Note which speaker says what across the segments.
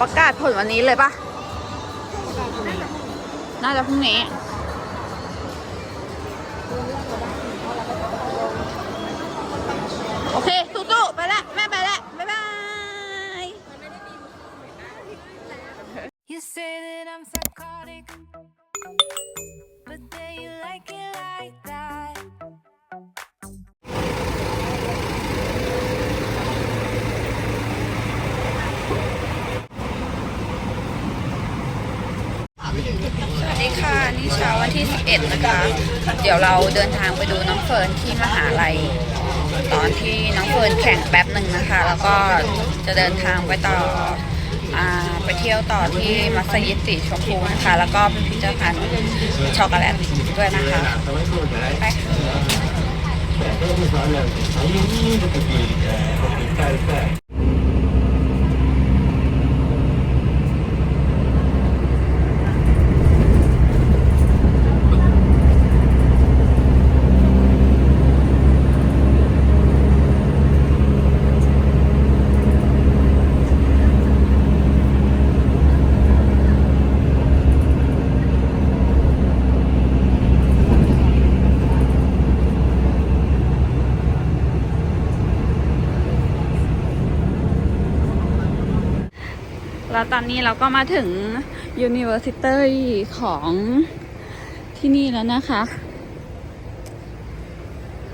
Speaker 1: ประกาศผลวันนี้เลยปะน่าจะพรุ่งนี้ โอเคสู้ๆไปละแม่ไปละบ๊ายบาย
Speaker 2: You say that I'm psychotic, but then you like it like that.
Speaker 1: ที่11นะคะ เดี๋ยวเราเดินทางไปดูน้องเฟิร์นที่มหาลัย ตอนที่น้องเฟิร์นแข่งแป๊บหนึ่งนะคะ แล้วก็จะเดินทางไปต่อไปเที่ยวต่อที่มัสยิดสีชมพูนะคะ แล้วก็ไปพิพิธภัณฑ์ช็อกโกแลตด้วยนะคะไปค่ะ แล้วตอนนี้เราก็มาถึง University ของที่นี่แล้วนะคะ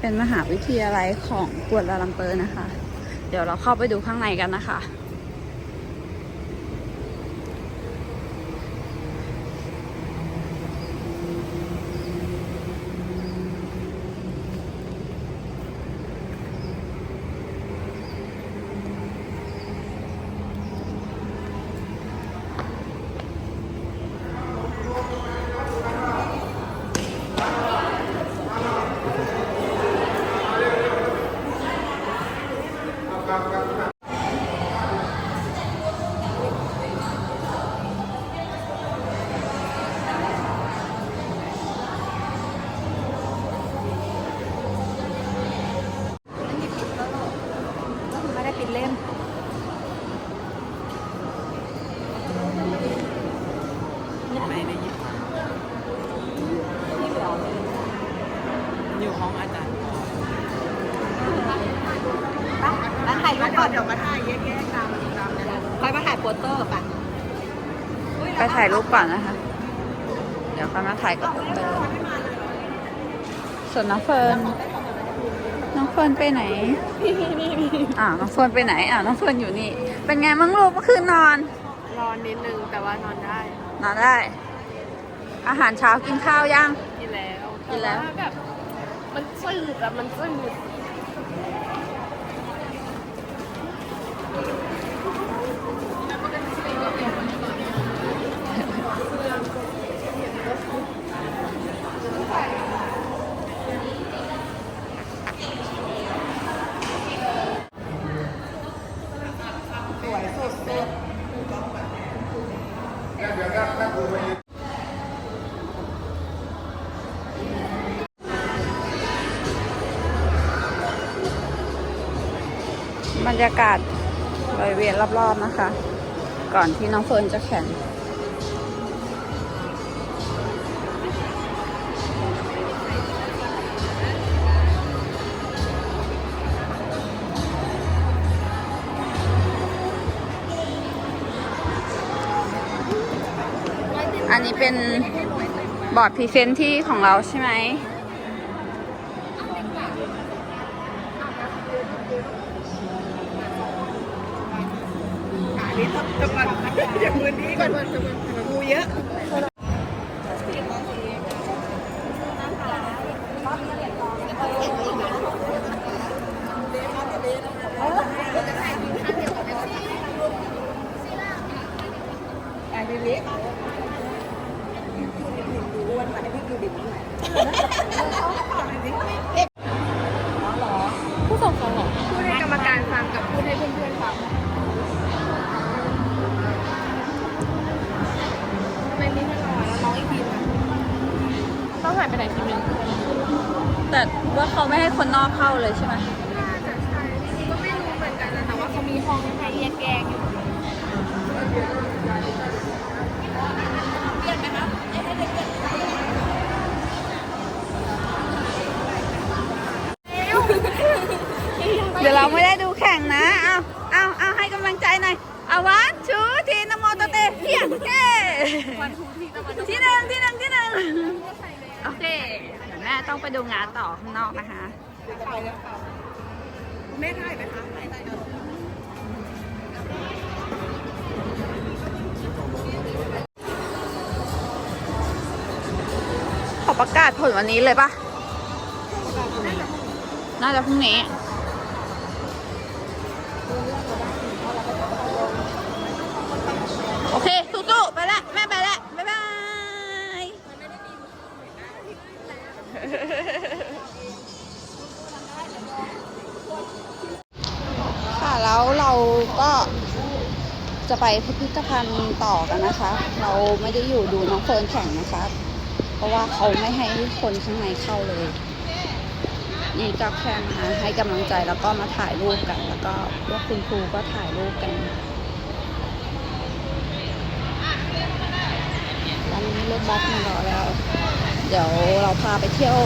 Speaker 1: เป็นมหาวิทยาลัยของกัวลาลัมเปอร์นะคะ เดี๋ยวเราเข้าไปดูข้างในกันนะคะ
Speaker 3: อยู่ห้องอาจารย์
Speaker 1: แล้วถ่ายรูปก่อนเดี๋ยวมาถ่ายแยกๆตามตามค่อยมาถ่ายโปสเตอร์ป่ะไปถ่ายรูปก่อนนะคะ เดี๋ยวค่อยมาถ่ายกับโปสเตอร์ส่วนน้องเฟิร์นน้องเฟิร์นไปไหนอ่าวน้องเฟิร์นไปไหนอ่าวน้องเฟิร์นอยู่นี่ เป็นไงมั่งลูกเมื่อคืนนอน
Speaker 3: รอนนิดนึงแต่ว่านอนได้
Speaker 1: นอนได้ อาหารเช้ากินข้าวยัง
Speaker 3: กินแล้ว
Speaker 1: กินแล้ว
Speaker 3: ต่าแบบ มันจืดอะมันจืด
Speaker 1: บรรยากาศบริเวณรอบๆนะคะ ก่อนที่น้องเฟิร์นจะแข่งอันนี้เป็นบอร์ดพรีเซนต์ที่ของเราใช่ไหม
Speaker 3: ผู้ ไปไหนทีนึง
Speaker 1: แต่ว่าเขาไม่ให้คนนอกเข้าเลยใช่ไหม
Speaker 3: น่าจะใช่ก็ไม่รู้เหมือนกันนะแต่ว่าเขามีห้องให้แยกแยกอยู่้องไป
Speaker 1: ดูงานต่อข้างนอกนะคะ
Speaker 3: แม่ถ่ายไหมคะ
Speaker 1: ขอประกาศผลวันนี้เลยปะน่าจะพรุ่งนี้ จะไปพิพิธภัณฑ์ต่อกันนะคะ เราไม่ได้อยู่ดูน้องเฟิร์นแข่งนะคะ เพราะว่าเขาไม่ให้คนข้างในเข้าเลย นี่ก็แค่มาให้กำลังใจแล้วก็มาถ่ายรูปกัน แล้วก็พวกคุณครูก็ถ่ายรูปกันตอนนี้รถบัสมารอแล้ว เดี๋ยวเราพาไปเที่ยว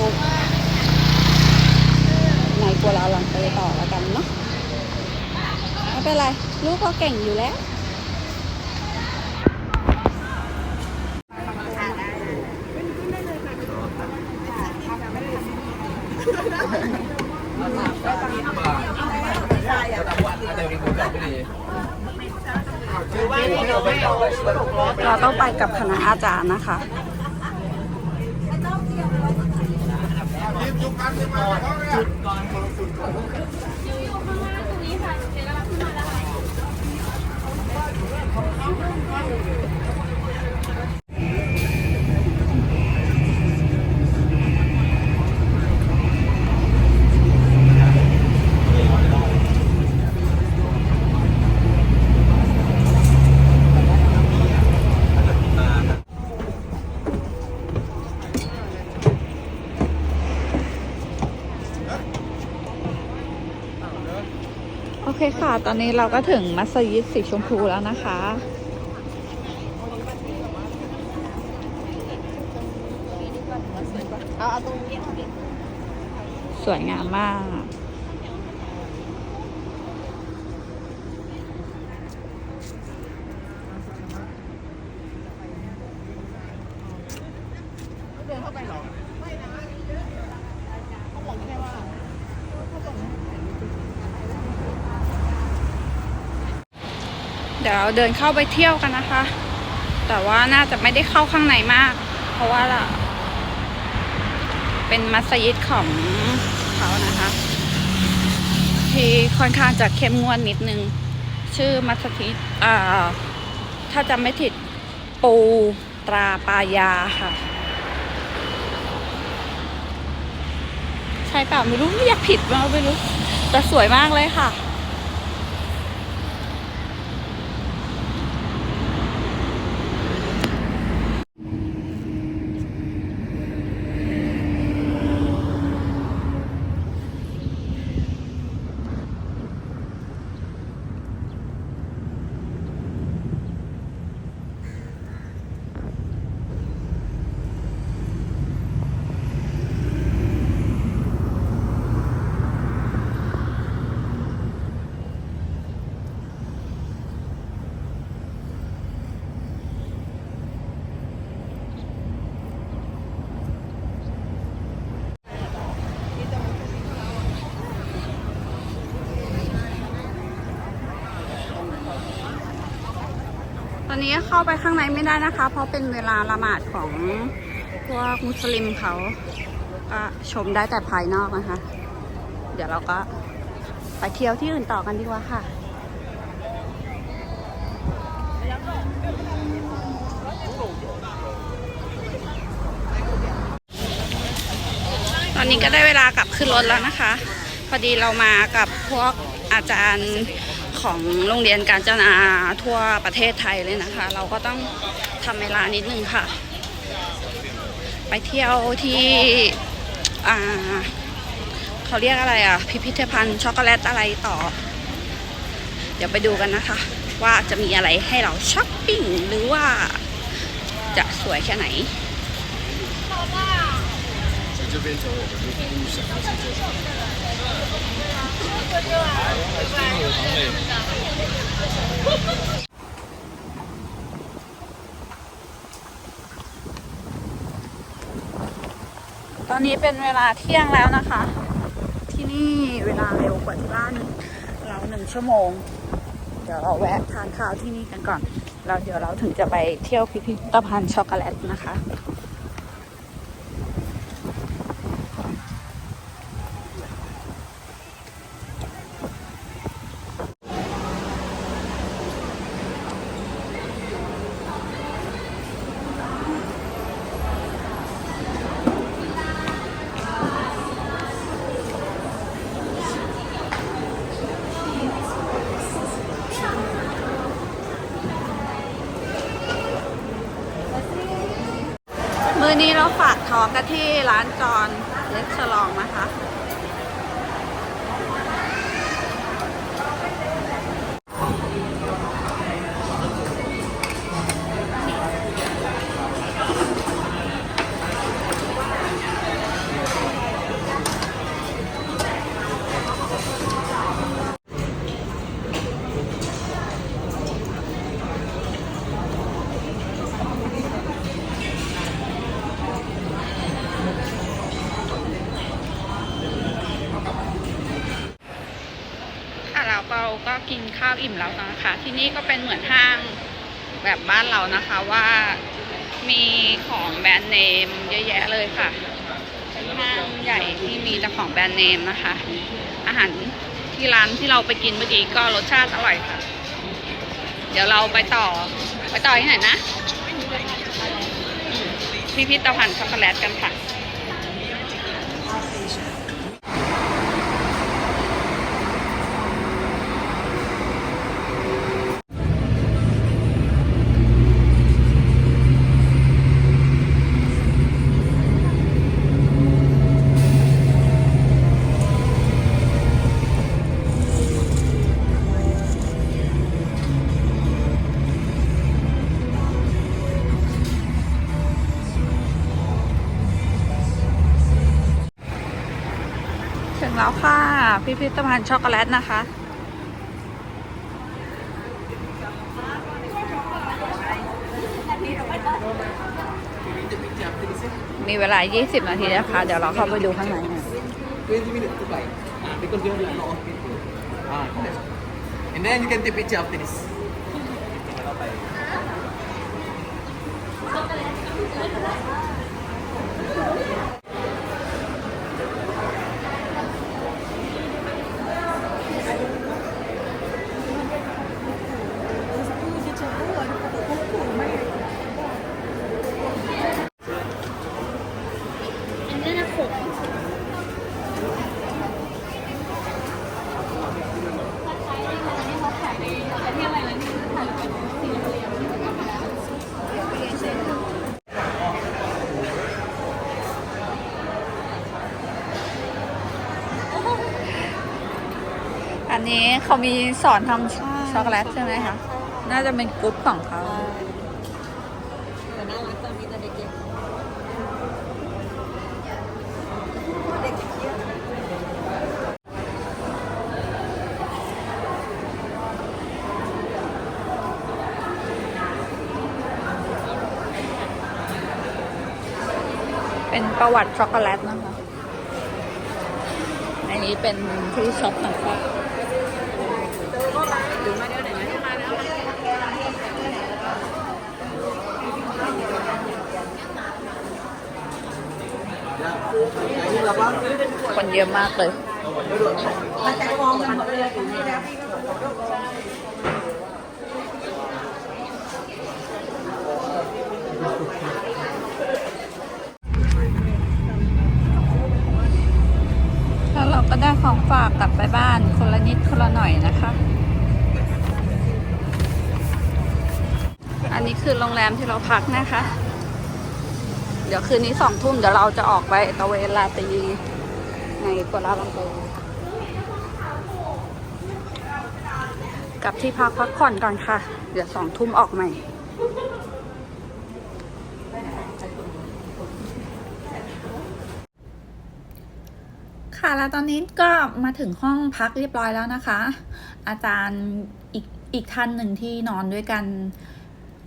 Speaker 1: ในกัวลาลังเปต่อแล้วกันเนาะไม่เป็นไร ลูกก็เก่งอยู่แล้ว เราต้องไปกับคณะอาจารย์นะคะโอ เคค่ะ ตอนนี้เราก็ถึงมัสยิดสีชมพูแล้วนะคะ สวยงามมาก เดี๋ยวเราเดินเข้าไปเที่ยวกันนะคะ แต่ว่าน่าจะไม่ได้เข้าข้างในมาก เพราะว่าล่ะเป็นมัสยิดของเขานะคะ ที่ค่อนข้างจะเข้มงวดนิดนึง ชื่อมัสยิดอ่าถ้าจำไม่ผิดปูตราปายาค่ะใช่เปล่าไม่รู้ไม่อยากผิดมาไม่รู้แต่สวยมากเลยค่ะ อนนี้เข้าไปข้างในไม่ได้นะคะ เพราะเป็นเวลาละหมาดของพวกมุสลิมเขาก็ชมได้แต่ภายนอกนะคะ เดี๋ยวเราก็ไปเที่ยวที่อื่นต่อกันดีกว่าค่ะตอนนี้ก็ได้เวลากลับขึ้นรถแล้วนะคะ พอดีเรามากับพวกอาจารย์ ของโรงเรียนการจนาทั่วประเทศไทยเลยนะคะ เราก็ต้องทำเวลานิดนึงค่ะ ไปเที่ยวที่อ่าเขาเรียกอะไรอ่ะ พิพิธภัณฑ์ช็อกโกแลตอะไรต่อ เดี๋ยวไปดูกันนะคะ ว่าจะมีอะไรให้เราช้อปปิ้งหรือว่าจะสวยแค่ไหน
Speaker 4: 就变成我们的服务小吃这种。还有糖类。
Speaker 1: ตอนนี้เป็นเวลาเที่ยงแล้วนะคะ ที่นี่เวลาเร็วกว่าที่บ้านเราหนึ่งชั่วโมง เดี๋ยวเราแวะทานข้าวที่นี่กันก่อน เราเดี๋ยวเราถึงจะไปเที่ยวพิพิธภัณฑ์ช็อกโกแลตนะคะ ฝากท้องกันที่ร้านจอนเล็กฉลองนะคะค่ะ ก็กินข้าวอิ่มแล้วนะคะ ที่นี่ก็เป็นเหมือนห้างแบบบ้านเรานะคะว่ามีของแบรนด์เนมเยอะแยะเลยค่ะห้างใหญ่ที่มีแต่ของแบรนด์เนมนะคะ อาหารที่ร้านที่เราไปกินเมื่อกี้ก็รสชาติอร่อยค่ะ เดี๋ยวเราไปต่อไปต่อที่ไหนนะ พิพิธภัณฑ์ช็อกโกแลตกันค่ะ ค่ะพิพิธภัณฑ์ช็อกโกแลตนะคะ มีเวลา 20 นาทีนะคะ เดี๋ยวเราเข้าไปดูข้างในนะ
Speaker 5: 20 minutes to buy. Because you have a lot of people. Ah, yes. And then you can take picture after this.
Speaker 1: อัน นี้เขามีสอนทำช็อกโกแลตใช่ไหมคะ น่าจะเป็นกรุ๊ปของเขาเป็นประวัติช็อกโกแลตนะคะ อันนี้เป็นที่ช็อปของเขา คนเยอะมากเลยแล้วเราก็ได้ของฝากกลับไปบ้านคนละนิดคนละหน่อยนะคะ อันนี้คือโรงแรมที่เราพักนะคะ เดี๋ยวคืนนี้สองทุ่มเดี๋ยวเราจะออกไปตะเวนลาตีในกัวลาลัมเปอร์กลับที่พักพักผ่อนก่อนค่ะ เดี๋ยวสองทุ่มออกใหม่ค่ะแล้วตอนนี้ก็มาถึงห้องพักเรียบร้อยแล้วนะคะ อาจารย์อีกอีกท่านหนึ่งที่นอนด้วยกัน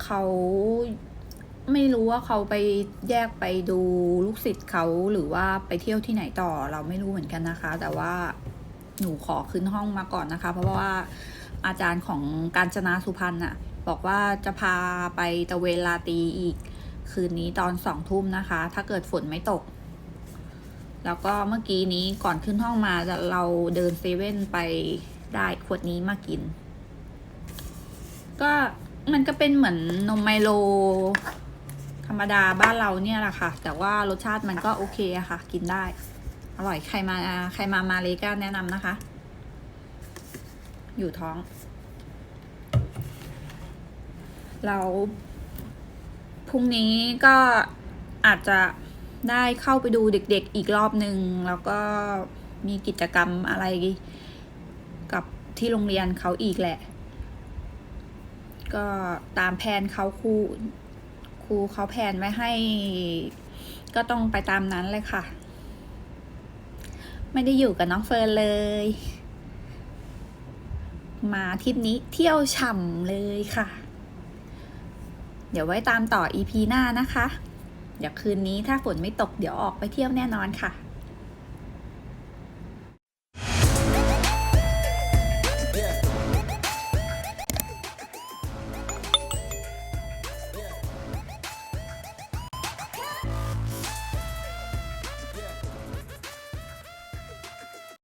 Speaker 1: เขา ไม่รู้ว่าเขาไปแยกไปดูลูกศิษย์เขาหรือว่าไปเที่ยวที่ไหนต่อเราไม่รู้เหมือนกันนะคะ แต่ว่าหนูขอขึ้นห้องมาก่อนนะคะ เพราะว่าอาจารย์ของการจนาสุพรรณน่ะ บอกว่าจะพาไปตะเวลาตีอีก คืนนี้ตอนสองทุ่มนะคะ ถ้าเกิดฝนไม่ตก แล้วก็เมื่อกี้นี้ก่อนขึ้นห้องมาเราเดินเซเว่นไปได้ขวดนี้มากิน ก็มันก็เป็นเหมือนนมไมโล ธรรมดาบ้านเราเนี่ยแหละค่ะ แต่ว่ารสชาติมันก็โอเคอะค่ะ กินได้ อร่อยใครมาใครมามาเลก็แนะนำนะคะ อยู่ท้อง เราพรุ่งนี้ก็อาจจะได้เข้าไปดูเด็กๆอีกรอบหนึ่งแล้วก็มีกิจกรรมอะไรกับที่โรงเรียนเขาอีกแหละ ก็ตามแผนเขาครู ครูเขาแผนไว้ให้ ก็ต้องไปตามนั้นเลยค่ะ ไม่ได้อยู่กับน้องเฟิร์นเลย มาทริปนี้เที่ยวฉ่ำเลยค่ะ เดี๋ยวไว้ตามต่อ EP หน้านะคะ เดี๋ยวคืนนี้ถ้าฝนไม่ตกเดี๋ยวออกไปเที่ยวแน่นอนค่ะ